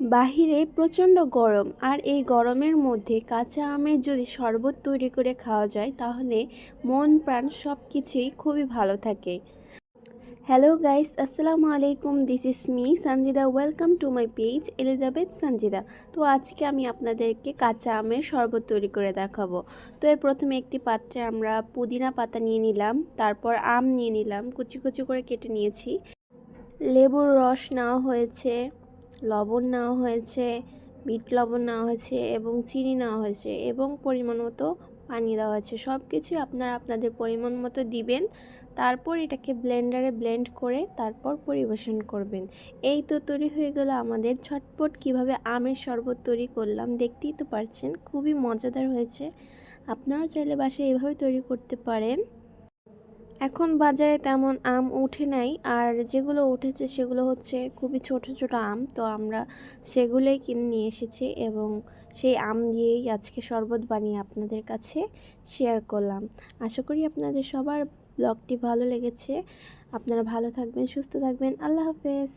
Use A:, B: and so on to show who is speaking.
A: বাহিরে প্রচণ্ড গরম, আর এই গরমের মধ্যে কাঁচা আমের যদি শরবত তৈরি করে খাওয়া যায়, তাহলে মন প্রাণ সব কিছুই খুবই ভালো থাকে। হ্যালো গাইস আসসালামু আলাইকুম this is me Sanjida welcome to my page Elizabeth Sanjida তো আজকে আমি আপনাদেরকে কাঁচা আমের শরবত তৈরি করে দেখাবো। তো এর প্রথমে একটি পাত্রে আমরা পুদিনা পাতা নিয়ে নিলাম, তারপর আম নিয়ে নিলাম, কুচি কুচি করে কেটে নিয়েছি। লেবুর রস নেওয়া হয়েছে। লবণ নেওয়া হয়েছে, বিট লবণ নেওয়া হয়েছে এবং চিনি নেওয়া হয়েছে এবং পরিমাণ মতো পানি দেওয়া হয়েছে। সব কিছুই আপনারা আপনাদের পরিমাণ মতো দিবেন, তারপর এটাকে ব্লেন্ডারে ব্লেন্ড করে তারপর পরিবেশন করবেন। এই তো তৈরি হয়ে গেল আমাদের ছটপট কীভাবে আমের শরবত তৈরি করলাম, দেখতেই তো পারছেন, খুবই মজাদার হয়েছে। আপনারাও চাইলে বাসায় এভাবে তৈরি করতে পারেন। এখন বাজারে তেমন আম উঠে নাই, আর যেগুলো উঠেছে সেগুলো হচ্ছে খুবই ছোট ছোট আম। তো আমরা সেগুলোই কিনে নিয়ে এসেছি এবং সেই আম দিয়েই আজকে শরবত বানিয়ে আপনাদের কাছে শেয়ার করলাম। আশা করি আপনাদের সবার ব্লগটি ভালো লেগেছে। আপনারা ভালো থাকবেন, সুস্থ থাকবেন। আল্লাহ হাফেজ।